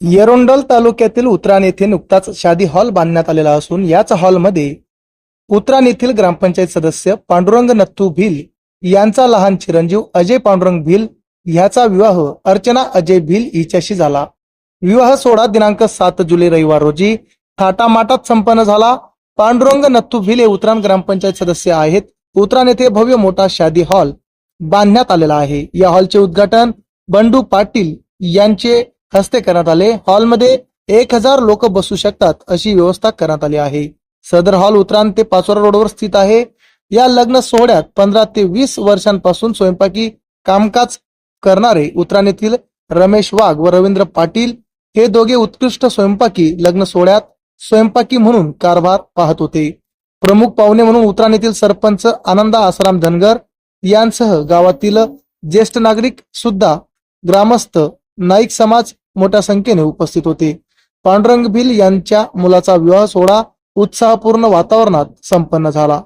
येरोंडल तालुक्यातील उत्राण येथे नुकताच शादी हॉल बांधण्यात आलेला असून याच हॉलमध्ये उत्राण येथील ग्रामपंचायत सदस्य पांडुरंग नथू भिल यांचा लहान चिरंजीव अजय पांडुरंग भिल ह्याचा विवाह अर्चना अजय भिल हिच्याशी झाला. विवाह सोहळा दिनांक सात जुलै रविवार रोजी थाटामाटात संपन्न झाला. पांडुरंग नथू भिल हे उत्राण ग्रामपंचायत सदस्य आहेत. उत्राण येथे भव्य मोठा शादी हॉल बांधण्यात आलेला आहे. या हॉलचे उद्घाटन बंडू पाटील यांचे हस्ते करण्यात आले. हॉलमध्ये एक हजार लोक बसू शकतात अशी व्यवस्था करण्यात आली आहे. सदर हॉल उत्राण ते पाचोरा रोडवर स्थित आहे. या लग्न सोहळ्यात पंधरा ते वीस वर्षांपासून स्वयंपाकी कामकाज करणारे उत्राण येथील रमेश वाघ व रवींद्र पाटील हे दोघे उत्कृष्ट स्वयंपाकी लग्न सोहळ्यात स्वयंपाकी म्हणून कारभार पाहत होते. प्रमुख पाहुणे म्हणून उत्राण येथील सरपंच आनंदा आसाराम धनगर यांसह गावातील ज्येष्ठ नागरिक सुद्धा ग्रामस्थ नाईक समाज मोठ्या संख्येने उपस्थित होते. पांडुरंग भिल यांच्या मुलाचा विवाह सोहळा उत्साहपूर्ण वातावरणात संपन्न झाला.